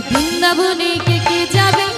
বৃন্দাবনে কে কে যাবে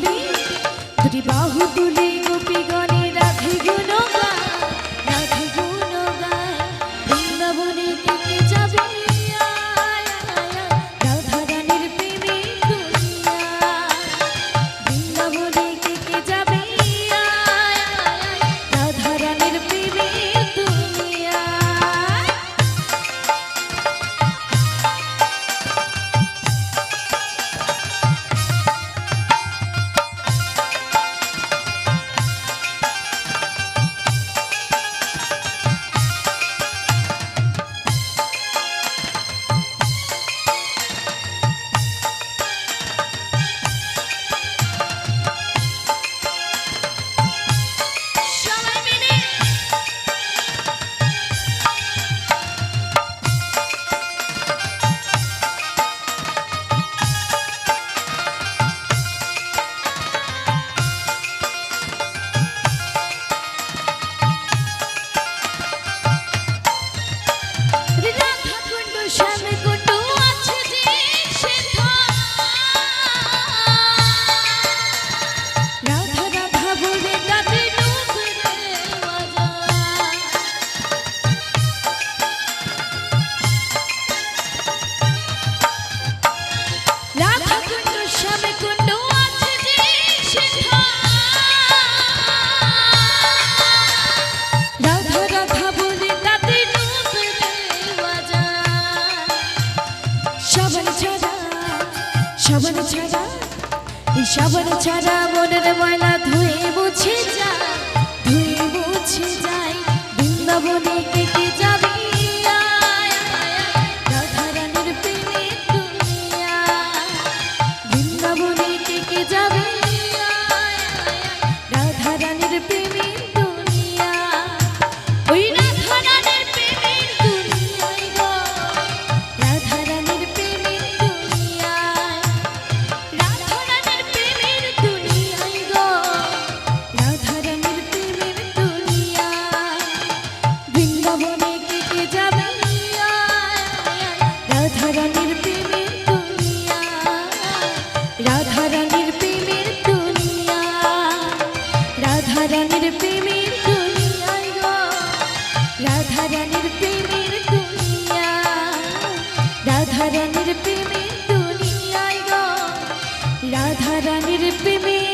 তুলে দুটি বাহু তুলে ছাড়া হিসাবর ছাড়া মনের ময়লা ধুয়ে মুছে যায় ধুয়ে মুছে যায়। বৃন্দাবনে কেটে যায় রাধারানীর প্রেমের দুনিয়া, রাধারানীর প্রেমের দুনিয়ায় গো, রাধারানীর প্রেমের দুনিয়া, রাধারানীর প্রেমের দুনিয়ায় গো, রাধারানীর প্রেমের